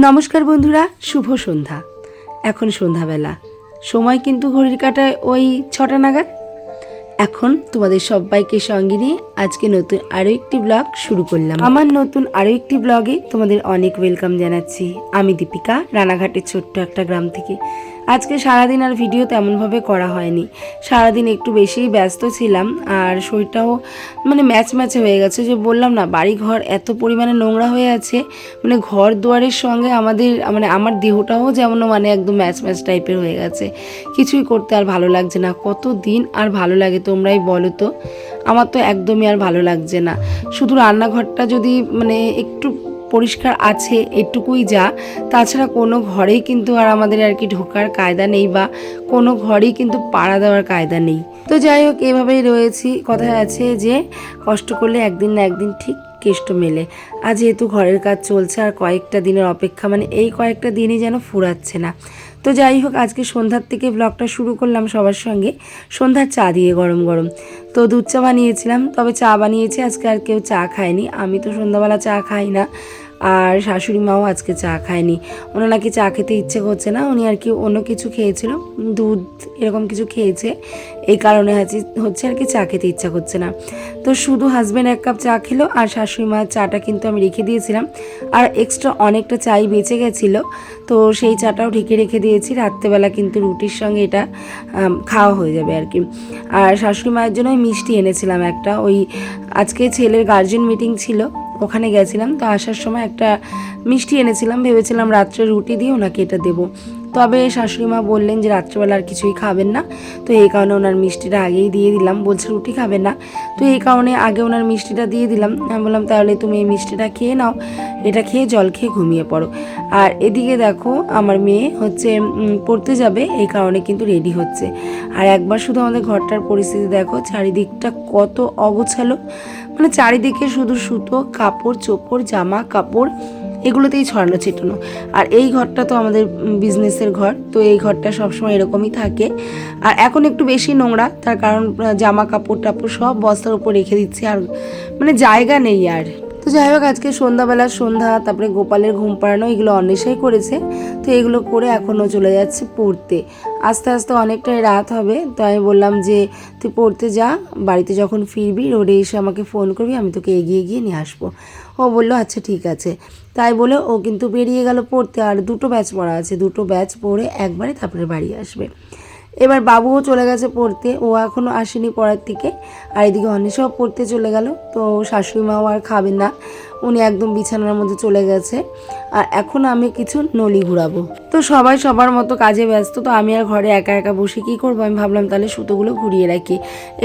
নমস্কার বন্ধুরা, শুভ সন্ধ্যা। এখন সন্ধ্যাবেলা। সময় কিন্তু ঘড়ির কাটায় ওই ছটা নাগাদ। এখন তোমাদের সবাইকে সঙ্গে নিয়ে আজকে নতুন আরও একটি ব্লগ শুরু করলাম। আমার নতুন আরও একটি ব্লগে তোমাদের অনেক ওয়েলকাম জানাচ্ছি। আমি দীপিকা, রানাঘাটের ছোট্ট একটা গ্রাম থেকে। আজকে সারাদিন আর ভিডিও তেমনভাবে করা হয়নি। সারাদিন একটু বেশিই ব্যস্ত ছিলাম আর শরীরটাও মানে ম্যাচ ম্যাচে হয়ে গেছে যে বললাম না বাড়ি ঘর এত পরিমাণে নোংরা হয়ে আছে মানে ঘর দুয়ারের সঙ্গে আমাদের মানে আমার দেহটাও যেমন মানে একদম ম্যাচ ম্যাচ টাইপের হয়ে গেছে। কিছুই করতে আর ভালো লাগছে না। কত দিন আর ভালো লাগে তোমরাই বলো তো? আমার তো একদমই আর ভালো লাগছে না। শুধু রান্নাঘরটা যদি মানে একটু পরিষ্কার আছে এটুকুই যা। তাছাড়া কোনো ঘরেই কিন্তু আর আমাদের আর কি ঢোকার কায়দা নেই বা কোনো ঘরেই কিন্তু পাড়া দেওয়ার কায়দা নেই। তো যাই হোক, এভাবেই রয়েছি। কথায় আছে যে কষ্ট করলে একদিন না একদিন ঠিক কেষ্ট মেলে। আজ যেহেতু ঘরের কাজ চলছে, আর কয়েকটা দিনের অপেক্ষা মানে এই কয়েকটা দিনই যেন ফুরাচ্ছে না। তো যাই হোক, আজকে সন্ধ্যার থেকে ব্লগটা শুরু করলাম সবার সঙ্গে। সন্ধ্যার চা দিয়ে গরম গরম। তো দুধ চা বানিয়েছিলাম, তবে চা বানিয়েছি, আজকে আর কেউ চা খায়নি। আমি তো সন্ধ্যাবেলা চা খাই না। আর শাশুড়ি মাও আজকে চা খায়নি। ওনার নাকি চা খেতে ইচ্ছে করছে না, উনি আর কি অন্য কিছু খেয়েছিল, দুধ এরকম কিছু খেয়েছে, এই কারণে হচ্ছে- আর কি চা খেতে ইচ্ছা করছে না। তো শুধু হাজব্যান্ড এক কাপ চা খেলো, আর শাশুড়ি মায়ের চাটা কিন্তু আমি রেখে দিয়েছিলাম। আর এক্সট্রা অনেকটা চাই বেঁচে গেছিল, তো সেই চাটাও ঢেকে রেখে দিয়েছি, রাত্রেবেলা কিন্তু রুটির সঙ্গে এটা খাওয়া হয়ে যাবে আর কি। আর শাশুড়ি মায়ের জন্য মিষ্টি এনেছিলাম একটা, ওই আজকে ছেলের গার্জেন মিটিং ছিল ওখানে গেছিলাম তো আসার সময় একটা মিষ্টি এনেছিলাম, ভেবেছিলাম রাত্রে রুটি দিয়ে ওনাকে এটা দেবো। তবে শাশুড়ি মা বললেন যে রাত্রেবেলা আর কিছুই খাবেন না। তো এই কারণে ওনার মিষ্টিটা আগেই দিয়ে দিলাম। বলছে, রুটি খাবেন না। তো এই কারণে আগে ওনার মিষ্টিটা দিয়ে দিলাম। আমি বললাম, তাহলে তুমি এই মিষ্টিটা খেয়ে নাও। এটা খেয়ে জল খেয়ে ঘুমিয়ে পড়ো। আর এদিকে দেখো, আমার মেয়ে হচ্ছে পড়তে যাবে। এই কারণে কিন্তু রেডি হচ্ছে। আর একবার শুধু আমাদের ঘরটার পরিস্থিতি দেখো, চারিদিকটা কত অগোছালো। মানে চারিদিকে শুধু সুতো, কাপড়, চোপড়, জামা, কাপড় এগুলোতেই ছড়ানো ছিটানো। আর এই ঘরটা তো আমাদের বিজনেসের ঘর, তো এই ঘরটা সবসময় এরকমই থাকে। আর এখন একটু বেশি নোংরা, তার কারণ জামা কাপড় টাপড় সব বস্তার উপর রেখে দিচ্ছি, আর মানে জায়গা নেই আর। তো যাই হোক, আজকে সন্ধ্যাবেলা সন্ধ্যা, তারপরে গোপালের ঘুম পাড়ানো, এগুলো অন্বেষাই করেছে। তো এগুলো করে এখনও চলে যাচ্ছে পড়তে। আস্তে আস্তে অনেকটাই রাত হবে, তো আমি বললাম যে, তুই পড়তে যা, বাড়িতে যখন ফিরবি, রোডে এসে আমাকে ফোন করবি, আমি তোকে এগিয়ে গিয়ে নিয়ে আসব। ও বলল আচ্ছা ঠিক আছে। তাই বলে ও কিন্তু বেরিয়ে গেল পড়তে, আর দুটো ব্যাচ পড়া আছে, দুটো ব্যাচ পড়ে একবারে তারপরে বাড়ি আসবে। এবার বাবুও চলে গেছে পড়তে, ও এখনও আসেনি পড়ার থেকে আর এদিকে অন্বেষাও পড়তে চলে গেল, তো শাশুড়ি মাও আর খাবেন না। উনি একদম বিছানার মধ্যে চলে গেছে। আর এখন আমি কিছু নলি ঘুরাবো। তো সবাই সবার মতো কাজে ব্যস্ত, তো আমি আর ঘরে একা একা বসে কি করব? আমি ভাবলাম তাহলে সুতোগুলো ঘুরিয়ে রাখি।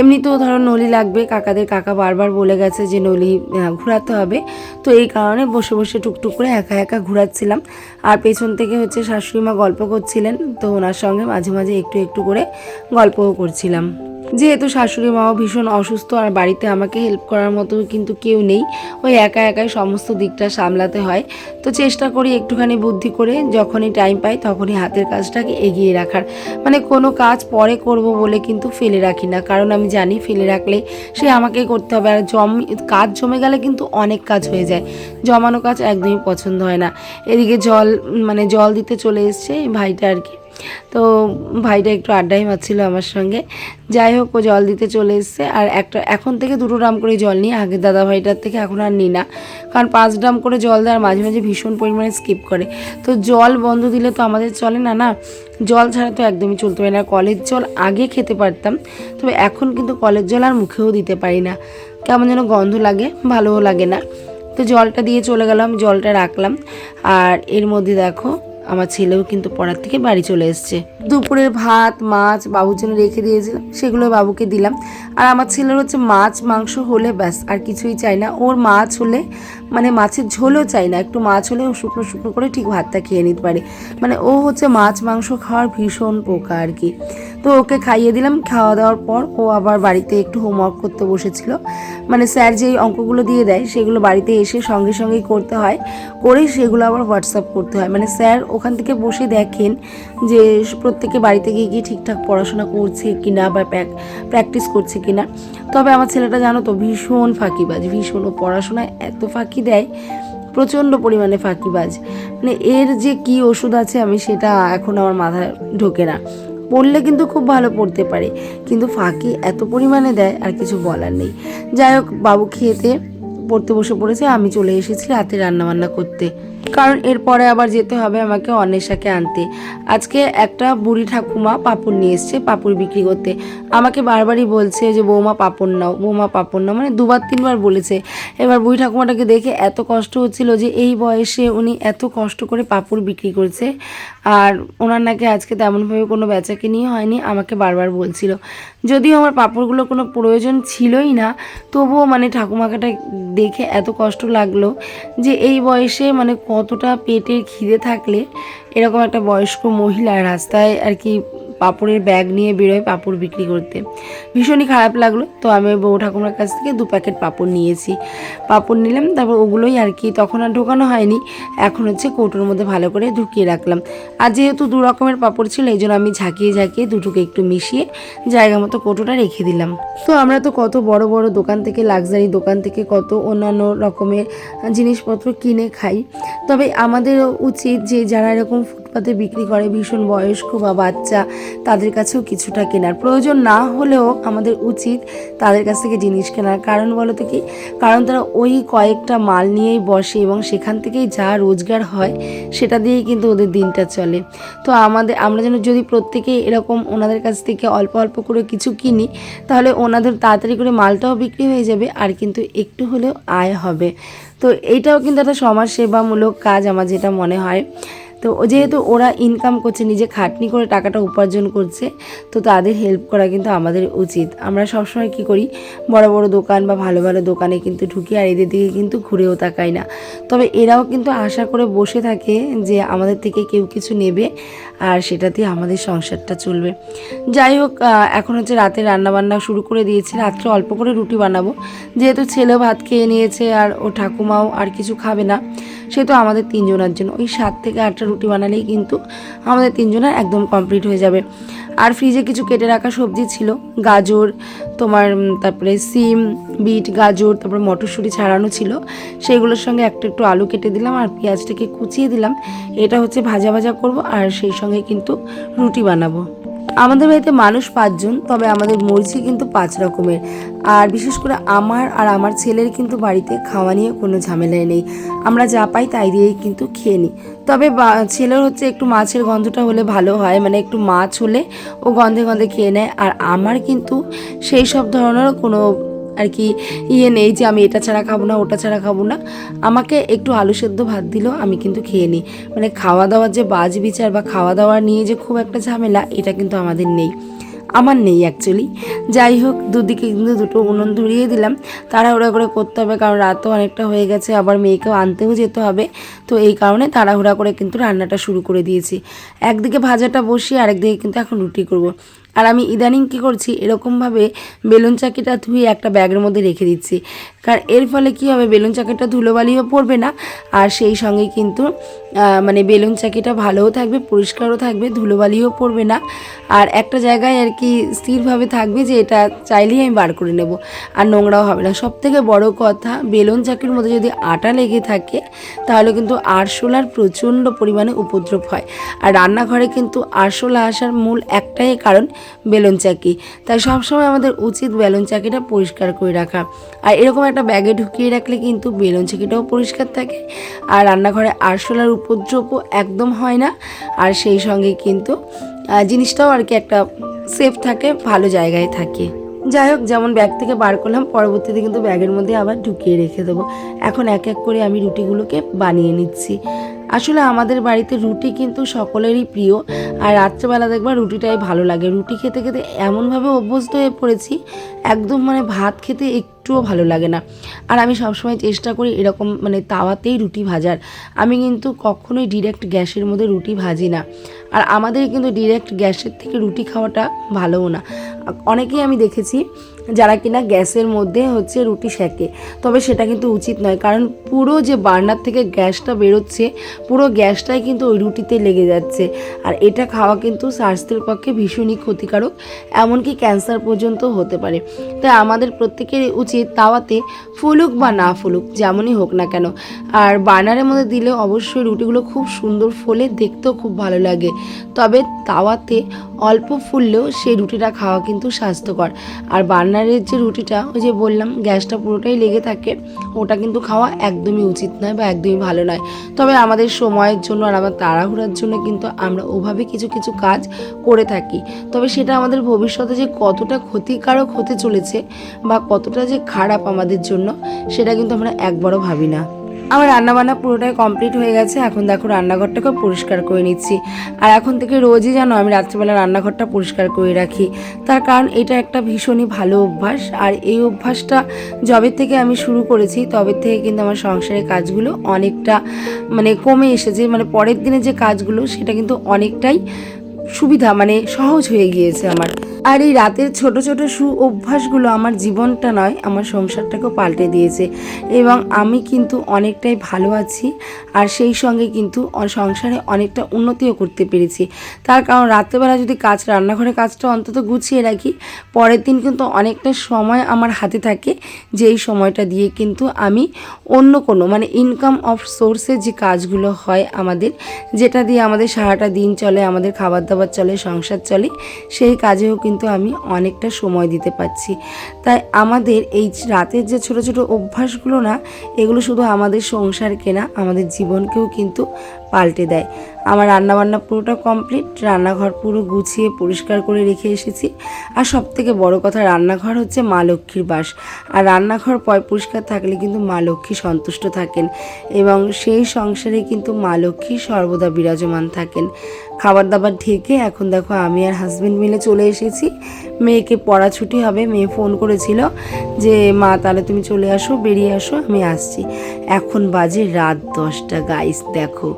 এমনিতেও ধরো নলি লাগবে, কাকাদের কাকা বারবার বলে গেছে যে নলি ঘুরাতে হবে। তো এই কারণে বসে বসে টুকটুক করে একা একা ঘুরাচ্ছিলাম। আর পেছন থেকে হচ্ছে শাশুড়ি মা গল্প করছিলেন, তো ওনার সঙ্গে মাঝে মাঝে একটু একটু করে গল্পও করছিলাম। যেহেতু শাশুড়ি মাও ভীষণ অসুস্থ আর বাড়িতে আমাকে হেল্প করার মতো কিন্তু কেউ নেই, ওই একা একাই সমস্ত দিকটা সামলাতে হয়। তো চেষ্টা করি একটুখানি বুদ্ধি করে যখনই টাইম পাই তখনই হাতের কাজটাকে এগিয়ে রাখার। মানে কোনো কাজ পরে করব বলে কিন্তু ফেলে রাখি না। কারণ আমি জানি ফেলে রাখলে সে আমাকেই করতে হবে। আর জম, কাজ জমে গেলে কিন্তু অনেক কাজ হয়ে যায়। জমানো কাজ একদমই পছন্দ হয় না। এদিকে জল মানে জল দিতে চলে এসছে ভাইটা আর কি। তো ভাইটা একটু আড্ডাই মারছিল আমার সঙ্গে। যাই হোক, ও জল দিতে চলে এসছে। আর একটা, এখন থেকে দুটো ড্রাম করে জল নিই আগে দাদা ভাইটার থেকে এখন আর নিই না। কারণ পাঁচ ড্রাম করে জল দেওয়ার মাঝে মাঝে ভীষণ পরিমাণে স্কিপ করে। তো জল বন্ধ দিলে তো আমাদের চলে না না? জল ছাড়া তো একদমই চলতে পারি না। কলের জল আগে খেতে পারতাম, তবে এখন কিন্তু কলের জল আর মুখেও দিতে পারি না। কেমন যেন গন্ধ লাগে, ভালোও লাগে না। তো জলটা দিয়ে চলে গেলাম, জলটা রাখলাম। আর এর মধ্যে দেখো আমার ছেলেও কিন্তু পড়ার থেকে বাড়ি চলে এসছে। দুপুরের ভাত, মাছ বাবুর জন্য রেখে দিয়েছিলাম সেগুলো বাবুকে দিলাম। আর আমার ছেলের হচ্ছে মাছ, মাংস হলে ব্যাস, আর কিছুই চাই না। ওর মাছ হলে মানে মাছের ঝোলও চাই না। একটু মাছ হলে ও শুকনো শুকনো করে ঠিক ভাতটা খেয়ে নিতে পারে। মানে ও হচ্ছে মাছ, মাংস খাওয়ার ভীষণ পোকা আর কি। তো ওকে খাইয়ে দিলাম। খাওয়া দাওয়ার পর ও আবার বাড়িতে একটু হোমওয়ার্ক করতে বসেছিল। মানে স্যার যেই অঙ্কগুলো দিয়ে দেয়, সেগুলো বাড়িতে এসে সঙ্গে সঙ্গেই করতে হয়। করেই সেগুলো আবার হোয়াটসঅ্যাপ করতে হয়। মানে স্যার ওখান থেকে বসে দেখেন যে প্রত্যেকে বাড়িতে গিয়ে গিয়ে ঠিকঠাক পড়াশোনা করছে কি না বা প্র্যাকটিস করছে কি না তবে আমার ছেলেটা জানো তো ভীষণ ফাঁকিবাজ। ভীষণ ও পড়াশোনায় এত ফাঁকি দেয়, প্রচণ্ড পরিমাণে ফাঁকিবাজ। মানে এর যে কি ওষুধ আছে আমি সেটা এখন আমার মাথায় ঢোকে না। পড়লে কিন্তু খুব ভালো পড়তে পারে। কিন্তু ফাঁকি এত পরিমাণে দেয় আর কিছু বলার নেই। যাই হোক, বাবু খেয়েতে পড়তে বসে পড়েছে, আমি চলে এসেছি রাতে রান্নাবান্না করতে। কারণ এরপরে আবার যেতে হবে আমাকে অন্বেষাকে আনতে। আজকে একটা বুড়ি ঠাকুমা পাপড় নিয়ে এসছে, পাপড় বিক্রি করতে। আমাকে বারবারই বলছে যে, বৌমা, পাপড় নাও, বৌমা, পাপড় নাও। মানে দুবার, তিনবার বলেছে। এবার বুড়ি ঠাকুমাটাকে দেখে এত কষ্ট হচ্ছিল যে, এই বয়সে উনি এত কষ্ট করে পাপড় বিক্রি করছে। আর ওনার নাকি আজকে তেমনভাবে কোনো বেচাকে নিয়ে হয়নি, আমাকে বারবার বলছিল। যদিও আমার পাপড়গুলো কোনো প্রয়োজন ছিলই না, তবুও মানে ঠাকুমাকাটা দেখে এত কষ্ট লাগল যে, এই বয়সে মানে কতটা পেটের খিদে থাকলে এরকম একটা বয়স্ক মহিলা রাস্তায় আর কি পাপড়ের ব্যাগ নিয়ে বেরোয় পাপড় বিক্রি করতে। ভীষণই খারাপ লাগল। তো আমি বউ ঠাকুমার কাছ থেকে দু প্যাকেট পাপড় নিয়েছি। পাপড় নিলাম, তারপর ওগুলোই আর কি, তখন আর ঢোকানো হয়নি। এখন হচ্ছে কৌটোর মধ্যে ভালো করে ঢুকিয়ে রাখলাম। আর যেহেতু দু রকমের পাপড় ছিল, এই জন্য আমি ঝাঁকিয়ে ঝাঁকিয়ে দুটোকে একটু মিশিয়ে জায়গা মতো কৌটোটা রেখে দিলাম। তো আমরা তো কত বড় বড় দোকান থেকে, লাক্সারি দোকান থেকে কত অন্যান্য রকমের জিনিসপত্র কিনে খাই। তবে আমাদের উচিত যে যারা এরকম ফুটপাতে বিক্রি করে ভীষণ বয়স্ক বা বাচ্চা, তাদের কাছেও কিছুটা কেনার প্রয়োজন না হলেও আমাদের উচিত তাদের কাছ থেকে জিনিস কেনার। কারণ বলো তো কি? কারণ তারা ওই কয়েকটা মাল নিয়েই বসে এবং সেখান থেকেই যা রোজগার হয় সেটা দিয়েই কিন্তু ওদের দিনটা চলে। তো আমাদের, আমরা যেন যদি প্রত্যেকেই এরকম ওনাদের কাছ থেকে অল্প অল্প করে কিছু কিনি, তাহলে ওনাদের তাড়াতাড়ি করে মালটাও বিক্রি হয়ে যাবে আর কিন্তু একটু হলেও আয় হবে। তো এইটাও কিন্তু একটা সমাজসেবামূলক কাজ আমার যেটা মনে হয়। তো যেহেতু ওরা ইনকাম করছে, নিজে খাটনি করে টাকাটা উপার্জন করছে, তো তাদের হেল্প করা কিন্তু আমাদের উচিত। আমরা সবসময় কি করি, বড় বড় দোকান বা ভালো ভালো দোকানে কিন্তু ঢুকি আর এদের দিকে কিন্তু ঘুরেও তাকাই না। তবে এরাও কিন্তু আশা করে বসে থাকে যে আমাদের থেকে কেউ কিছু নেবে আর সেটাতে আমাদের সংসারটা চলবে। যাই হোক এখন হচ্ছে রাতে রান্নাবান্না শুরু করে দিয়েছি। রাত্রে অল্প করে রুটি বানাবো। যেহেতু ছেলেও ভাত খেয়ে নিয়েছে আর ও ঠাকুমাও আর কিছু খাবে না সেহেতু আমাদের তিনজনের জন্য। ওই সাত থেকে আটটা রুটি বানালেই কিন্তু আমাদের তিনজনের একদম কমপ্লিট হয়ে যাবে। আর ফ্রিজে কিছু কেটে রাখা সবজি ছিল। গাজর, তোমার তারপরে সিম, বিট, গাজর, তারপরে মটরশুঁটি ছাড়ানো ছিল। সেইগুলোর সঙ্গে একটু একটু আলু কেটে দিলাম আর পেঁয়াজটাকে কুচিয়ে দিলাম। এটা হচ্ছে ভাজা ভাজা করব আর সেই সঙ্গে কিন্তু রুটি বানাবো। আমাদের বাড়িতে মানুষ পাঁচজন, তবে আমাদের মরিচি কিন্তু পাঁচ রকমের। আর বিশেষ করে আমার আর আমার ছেলের কিন্তু বাড়িতে খাওয়া নিয়ে কোনো ঝামেলাই নেই। আমরা যা পাই তাই দিয়েই কিন্তু খেয়ে নিই। তবে ছেলের হচ্ছে একটু মাছের গন্ধটা হলে ভালো হয় মানে একটু মাছ হলে ও গন্ধে গন্ধে খেয়ে নেয়। আর আমার কিন্তু সেই সব ধরনের কোনো আর কি ইয়ে নেই যে আমি এটা ছাড়া খাব না, ওটা ছাড়া খাব না। আমাকে একটু আলু সেদ্ধ ভাত দিলেও আমি কিন্তু খেয়ে নিই। মানে খাওয়া দাওয়ার যে বাজ বিচার বা খাওয়া দাওয়া নিয়ে যে খুব একটা ঝামেলা, এটা কিন্তু আমাদের নেই। আমার নেই অ্যাকচুয়ালি যাই হোক, দুদিকে কিন্তু দুটো উনুন ধরিয়ে দিলাম। তাড়াহুড়া করে করতে হবে, কারণ রাতও অনেকটা হয়ে গেছে, আবার মেয়েকেও আনতেও যেতে হবে। তো এই কারণে তাড়াহুড়া করে কিন্তু রান্নাটা শুরু করে দিয়েছি। একদিকে ভাজাটা বসিয়ে আরেকদিকে কিন্তু এখন রুটি করব। আর আমি ইদানিং কী করছি, এরকমভাবে বেলুন চাকিটা ধুয়ে একটা ব্যাগের মধ্যে রেখে দিচ্ছি। কারণ এর ফলে কি হবে, বেলুন চাকিটা ধুলোবালিও পড়বে না, আর সেই সঙ্গে কিন্তু মানে বেলুন চাকিটা ভালোও থাকবে, পরিষ্কারও থাকবে, ধুলোবালিও পড়বে না। আর একটা জায়গায় আর কি স্থিরভাবে থাকবে যে এটা চাইলেই আমি বার করে নেব, আর নোংরাও হবে না। সব থেকে বড় কথা, বেলুন চাকির মধ্যে যদি আটা লেগে থাকে, তাহলে কিন্তু আরশোলার প্রচণ্ড পরিমাণে উপদ্রব হয়। আর রান্নাঘরে কিন্তু আরশোলা আসার মূল একটাই কারণ বেলুন চাকি। তাই সবসময় আমাদের উচিত বেলুন চাকিটা পরিষ্কার করে রাখা। আর এরকম একটা ব্যাগে ঢুকিয়ে রাখলে কিন্তু বেলুন চাকিটাও পরিষ্কার থাকে। আর রান্নাঘরে আরশোলার উপদ্রবও একদম হয় না। আর সেই সঙ্গে কিন্তু জিনিসটাও আর কি একটা সেফ থাকে, ভালো জায়গায় থাকে। যাই হোক, যেমন ব্যাগ থেকে বার করলাম, পরবর্তীতে কিন্তু ব্যাগের মধ্যে আবার ঢুকিয়ে রেখে দেবো। এখন এক এক করে আমি রুটিগুলোকে বানিয়ে নিচ্ছি। আসলে আমাদের বাড়িতে রুটি কিন্তু সকলেরই প্রিয়, আর রাত্রেবেলা দেখবা রুটিটাই ভালো লাগে। রুটি খেতে খেতে এমনভাবে অভ্যস্ত হয়ে পড়েছি, একদম মানে ভাত খেতে একটুও ভালো লাগে না। আর আমি সবসময় চেষ্টা করি এরকম মানে তাওয়াতেই রুটি ভাজার। আমি কিন্তু কখনোই ডিরেক্ট গ্যাসের মধ্যে রুটি ভাজি না। আর আমাদের কিন্তু ডিরেক্ট গ্যাসের থেকে রুটি খাওয়াটা ভালোও না। অনেকেই আমি দেখেছি যারা কিনা গ্যাসের মধ্যে হচ্ছে রুটি সেকে। তবে সেটা কিন্তু উচিত নয়, কারণ পুরো যে বার্নার থেকে গ্যাসটা বেরোচ্ছে, পুরো গ্যাসটাই কিন্তু ওই রুটিতে লেগে যাচ্ছে। আর এটা খাওয়া কিন্তু স্বাস্থ্যের পক্ষে ভীষণই ক্ষতিকারক, এমনকি ক্যান্সার পর্যন্ত হতে পারে। তাই আমাদের প্রত্যেকেরই উচিত তাওয়াতে ফুলুক বা না ফুলুক, যেমনই হোক না কেন। আর বার্নারের মধ্যে দিলে অবশ্যই রুটিগুলো খুব সুন্দর ফোলে, দেখতেও খুব ভালো লাগে। তবে তাওয়াতে অল্প ফুললেও সেই রুটিটা খাওয়া কিন্তু স্বাস্থ্যকর। আর বার্নারের যে রুটিটা, ওই যে বললাম, গ্যাসটা পুরোটাই লেগে থাকে, ওটা কিন্তু খাওয়া একদমই উচিত নয় বা একদমই ভালো নয়। তবে আমাদের সময়ের জন্য আর আমার তাড়াহুড়ার জন্য কিন্তু আমরা ওভাবে কিছু কিছু কাজ করে থাকি। তবে সেটা আমাদের ভবিষ্যতে যে কতটা ক্ষতিকারক হতে চলেছে বা কতটা যে খারাপ আমাদের জন্য, সেটা কিন্তু আমরা একবারও ভাবি না। আমার রান্নাবান্না পুরোটাই কমপ্লিট হয়ে গেছে। এখন দেখো রান্নাঘরটাকে পরিষ্কার করে নিচ্ছি। আর এখন থেকে রোজই যেন আমি রাত্রিবেলা রান্নাঘরটা পরিষ্কার করে রাখি। তার কারণ এটা একটা ভীষণই ভালো অভ্যাস। আর এই অভ্যাসটা যবে থেকে আমি শুরু করেছি, তবে থেকে কিন্তু আমার সংসারের কাজগুলো অনেকটা মানে কমে এসেছে। মানে পরের দিনে যে কাজগুলো, সেটা কিন্তু অনেকটাই সুবিধা মানে সহজ হয়ে গিয়েছে আমার। আর এই রাতের ছোট ছোট সু অভ্যাসগুলো আমার জীবনটা নয়, আমার সংসারটাকেও পাল্টে দিয়েছে। এবং আমি কিন্তু অনেকটাই ভালো আছি আর সেই সঙ্গে কিন্তু সংসারে অনেকটা উন্নতিও করতে পেরেছি। তার কারণ রাত্রেবেলা যদি কাজ, রান্নাঘরে কাজটা অন্তত গুছিয়ে রাখি, পরের দিন কিন্তু অনেকটা সময় আমার হাতে থাকে, যেই সময়টা দিয়ে কিন্তু আমি অন্য কোনো মানে ইনকাম অফ সোর্সের যে কাজগুলো হয় আমাদের, যেটা দিয়ে আমাদের সারাটা দিন চলে, আমাদের খাবার দাবার চলে, সংসার চলে, সেই কাজেও কিন্তু আমি অনেকটা সময় দিতে পারছি। তাই আমাদের এই রাতের যে ছোট ছোট অভ্যাসগুলো না, এগুলো শুধু আমাদের সংসারকে না, আমাদের জীবনকেও কিন্তু পাল্টে দেয়। আমার রান্নাবান্না পুরোটা কমপ্লিট রান্নাঘর পুরো গুছিয়ে পরিষ্কার করে রেখে এসেছি। আর সব থেকে বড় কথা, রান্নাঘর হচ্ছে মা লক্ষ্মীর বাস। আর রান্নাঘর পয় পরিষ্কার থাকলে কিন্তু মা লক্ষ্মী সন্তুষ্ট থাকেন এবং সেই সংসারে কিন্তু মা লক্ষ্মী সর্বদা বিরাজমান থাকেন। খাবার দাবার ঢেকে এখন দেখো আমি আর হাজব্যান্ড মিলে চলে এসেছি। মেয়েকে পড়া ছুটি হবে, মেয়ে ফোন করেছিল যে, মা, তাহলে তুমি চলে আসো, বেরিয়ে আসো, আমি আসছি। এখন বাজে রাত দশটা গাইস দেখো।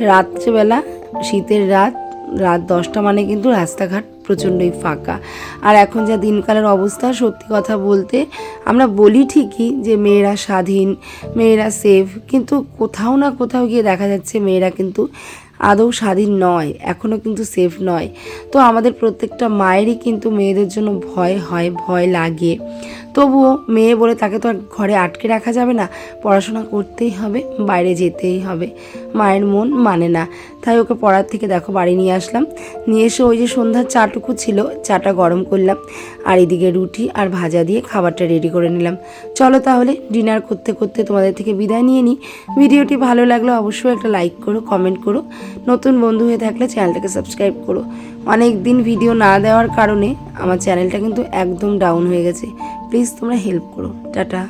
রাত্রেবেলা, শীতের রাত রাত দশটা মানে কিন্তু রাস্তাঘাট প্রচণ্ডই ফাঁকা। আর এখন যা দিনকালের অবস্থা, সত্যি কথা বলতে, আমরা বলি ঠিকই যে, মেয়েরা স্বাধীন, মেয়েরা সেফ কিন্তু কোথাও না কোথাও গিয়ে দেখা যাচ্ছে মেয়েরা কিন্তু আদৌ স্বাধীন নয় এখনও কিন্তু সেফ নয়। তো আমাদের প্রত্যেকটা মায়েরই কিন্তু মেয়েদের জন্য ভয় হয়, ভয় লাগে। তবুও মেয়ে বলে তাকে তো আর ঘরে আটকে রাখা যাবে না, পড়াশোনা করতেই হবে, বাইরে যেতেই হবে। মায়ের মন মানে না। তাই ওকে পড়ার থেকে দেখো বাড়ি নিয়ে আসলাম। নিয়ে এসে ওই যে সন্ধ্যার চাটুকু ছিল, চাটা গরম করলাম, আর এদিকে রুটি আর ভাজা দিয়ে খাবারটা রেডি করে নিলাম। চলো তাহলে ডিনার করতে করতে তোমাদের থেকে বিদায় নিয়ে নিই। ভিডিওটি ভালো লাগলে অবশ্যই একটা লাইক করো কমেন্ট করো। নতুন বন্ধু হয়ে থাকলে চ্যানেলটাকে সাবস্ক্রাইব করো। অনেক দিন ভিডিও না দেওয়ার কারণে আমার চ্যানেলটা কিন্তু একদম ডাউন হয়ে গেছে। প্লিজ তোমরা হেল্প করো। টাটা।